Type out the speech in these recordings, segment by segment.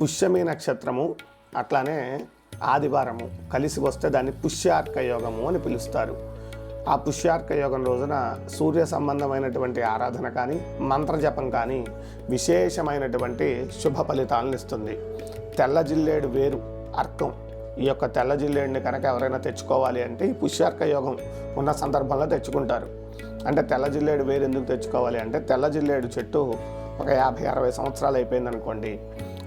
పుష్యమి నక్షత్రము అట్లానే ఆదివారము కలిసి వస్తే దాన్ని పుష్యార్క యోగము అని పిలుస్తారు. ఆ పుష్యార్క యోగం రోజున సూర్య సంబంధమైనటువంటి ఆరాధన కానీ మంత్రజపం కానీ విశేషమైనటువంటి శుభ ఫలితాలను ఇస్తుంది. తెల్ల జిల్లేడు వేరు అర్కం ఈ యొక్క తెల్ల జిల్లేడిని కనుక ఎవరైనా తెచ్చుకోవాలి అంటే ఈ పుష్యార్క యోగం ఉన్న సందర్భంలో తెచ్చుకుంటారు. అంటే తెల్ల జిల్లేడు వేరు ఎందుకు తెచ్చుకోవాలి అంటే తెల్ల జిల్లేడు చెట్టు ఒక యాభై అరవై సంవత్సరాలు అయిపోయింది అనుకోండి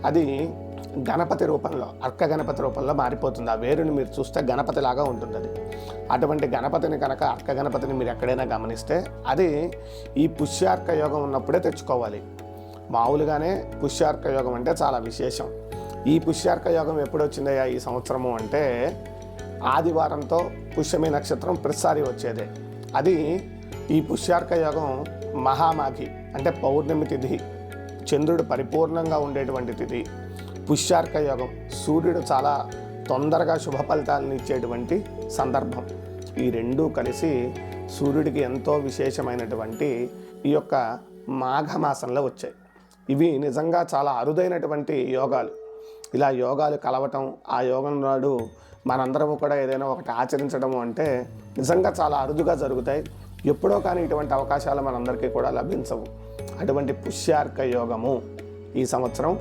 అది గణపతి రూపంలో అర్క గణపతి రూపంలో మారిపోతుంది. ఆ వేరుని మీరు చూస్తే గణపతిలాగా ఉంటుంది అది అటువంటి గణపతిని కనుక అర్క గణపతిని మీరు ఎక్కడైనా గమనిస్తే అది ఈ పుష్యార్క యోగం ఉన్నప్పుడే తెచ్చుకోవాలి. మామూలుగానే పుష్యార్క యోగం అంటే చాలా విశేషం. ఈ పుష్యార్క యోగం ఎప్పుడు వచ్చిందయ్యా ఈ సంవత్సరము అంటే ఆదివారంతో పుష్యమి నక్షత్రం ప్రతిసారి వచ్చేదే. అది ఈ పుష్యార్క యోగం మహామాఘి అంటే పౌర్ణమి తిథి. చంద్రుడు పరిపూర్ణంగా ఉండేటువంటి తిథి. పుష్యార్క యోగం. సూర్యుడు చాలా తొందరగా శుభ ఫలితాలను ఇచ్చేటువంటి సందర్భం. ఈ రెండూ కలిసి సూర్యుడికి ఎంతో విశేషమైనటువంటి ఈ యొక్క మాఘమాసంలో వచ్చాయి. ఇవి నిజంగా చాలా అరుదైనటువంటి యోగాలు. ఇలా యోగాలు కలవటం ఆ యోగం నాడు మనందరము కూడా ఏదైనా ఒకటి ఆచరించడం అంటే నిజంగా చాలా అరుదుగా జరుగుతాయి. ఎప్పుడో కానీ ఇటువంటి అవకాశాలు మనందరికీ కూడా లభించవు. అటువంటి పుష్యార్క యోగము ఈ సంవత్సరం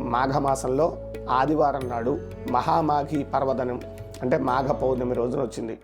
మాఘమాసంలో ఆదివారం నాడు మహామాఘి పర్వదనం అంటే మాఘ పౌర్ణమి రోజున వచ్చింది.